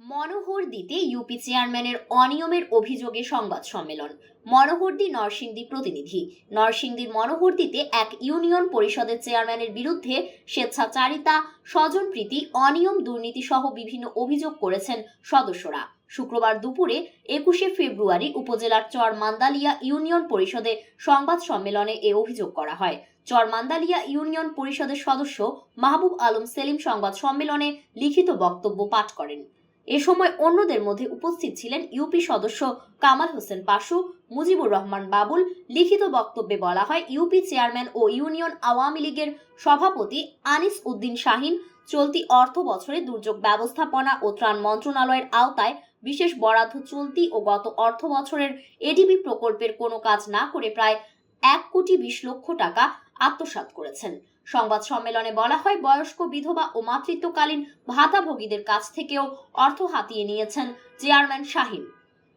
মনোহরদিতে UP চেয়ারম্যানের অনিয়মের অভিযোগে সংবাদ সম্মেলন। মনোহরদি নরসিংদী প্রতিনিধি। নরসিংদীর মনোহরদিতে এক ইউনিয়ন পরিষদের চেয়ারম্যানের বিরুদ্ধে স্বেচ্ছাচারিতা, স্বজনপ্রীতি, অনিয়ম দুর্নীতি সহ বিভিন্ন অভিযোগ করেছেন সদস্যরা। শুক্রবার দুপুরে একুশে ফেব্রুয়ারি উপজেলার চর মান্দালিয়া ইউনিয়ন পরিষদে সংবাদ সম্মেলনে এ অভিযোগ করা হয়। চর মান্দালিয়া ইউনিয়ন পরিষদের সদস্য মাহবুব আলম সেলিম সংবাদ সম্মেলনে লিখিত বক্তব্য পাঠ করেন। এ সময় অন্যদের মধ্যে উপস্থিত ছিলেন ইউপি সদস্য কামাল হোসেন পাশু, মুজিবুর রহমান বাবুল। লিখিত বক্তব্যে বলা হয় ইউপি চেয়ারম্যান ও ইউনিয়ন আওয়ামী লীগের সভাপতি আনিস উদ্দিন শাহিন চলতি অর্থ বছরে দুর্যোগ ব্যবস্থাপনা ও ত্রাণ মন্ত্রণালয়ের আওতায় বিশেষ বরাদ্দ চলতি ও গত অর্থ বছরের এডিবি প্রকল্পের কোনো কাজ না করে প্রায় এক কোটি বিশ লক্ষ টাকা আত্মসাৎ করেছেন। সংবাদ সম্মেলনে বলা হয় বয়স্ক বিধবা ও মাতৃত্বকালীন ভাতাভোগীদের কাছ থেকেও অর্থ হাতিয়ে নিয়েছেন চেয়ারম্যান শাহিন।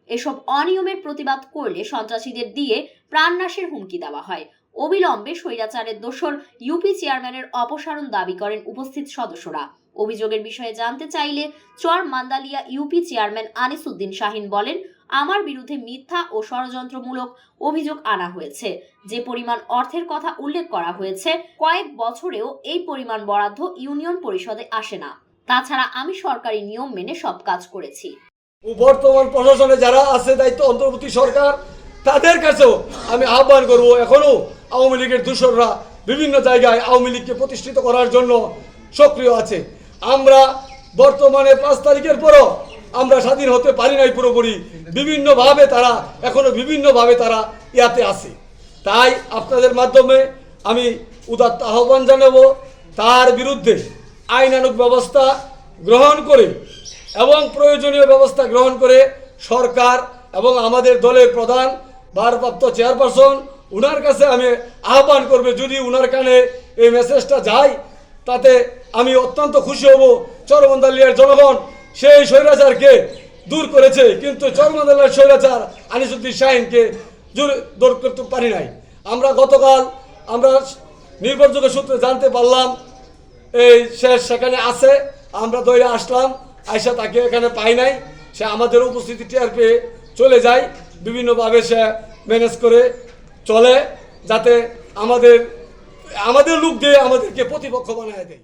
এসব অনিয়মের প্রতিবাদ করলে সন্ত্রাসীদের দিয়ে প্রাণনাশের হুমকি দেওয়া হয়। অবিলম্বে স্বৈরাচারের দোসর ইউপি চেয়ারম্যানের অপসারণ দাবি করেন উপস্থিত সদস্যরা। অভিযোগের বিষয়ে জানতে চাইলে চর মান্দালিয়া ইউপি চেয়ারম্যান আনিসুদ্দিন শাহিন বলেন আমার বিরুদ্ধে মিথ্যা ও ষড়যন্ত্রমূলক অভিযোগ আনা হয়েছে। যে পরিমাণ অর্থের কথা উল্লেখ করা হয়েছে, কয়েক বছরেও এই পরিমাণ বরাদ্দ ইউনিয়ন পরিষদে আসে না। তাছাড়া আমি সরকারি নিয়ম মেনে সব কাজ করেছি। বর্তমান প্রশাসনে যারা আছে, দায়িত্ব অন্তর্বর্তী সরকার, তাদের কাছেও আমি আহ্বান করব এখনও আওয়ামী লীগের দূষণরা বিভিন্ন জায়গায় আওয়ামী লীগকে প্রতিষ্ঠিত করার জন্য সক্রিয় আছে। আমরা বর্তমানে পাঁচ তারিখের পরও আমরা স্বাধীন হতে পারি নাই পুরোপুরি। বিভিন্নভাবে তারা, এখনও বিভিন্নভাবে তারা ইয়াতে আছে। তাই আপনাদের মাধ্যমে আমি উদাত্ত আহ্বান জানাব, তার বিরুদ্ধে আইনানুগ ব্যবস্থা গ্রহণ করে এবং প্রয়োজনীয় ব্যবস্থা গ্রহণ করে সরকার এবং আমাদের দলের প্রধান, ভারপ্রাপ্ত চেয়ারপারসন, উনার কাছে আমি আহ্বান করবে, যদি উনার কানে এই মেসেজটা যায়, তাতে আমি অত্যন্ত খুশি হব। চরমন্দালিয়ার জনগণ সেই স্বৈরাচারকে দূর করেছে, কিন্তু চরমন্দালিয়ার স্বৈরাচার আনিসুদ্দিন শাহিনকে দূর দূর করতে পারি নাই। আমরা গতকাল আমরা নির্ভরযোগ্য সূত্রে জানতে পারলাম, এই সে সেখানে আছে, আমরা দইরে আসলাম আয়সা তাকে এখানে পাই নাই, সে আমাদের উপস্থিতি টের পেয়ে চলে যায়, বিভিন্নভাবে সে ম্যানেজ করে চলে, যাতে আমাদের আমাদের লোক দিয়ে আমাদেরকে প্রতিপক্ষ বানায় দেয়।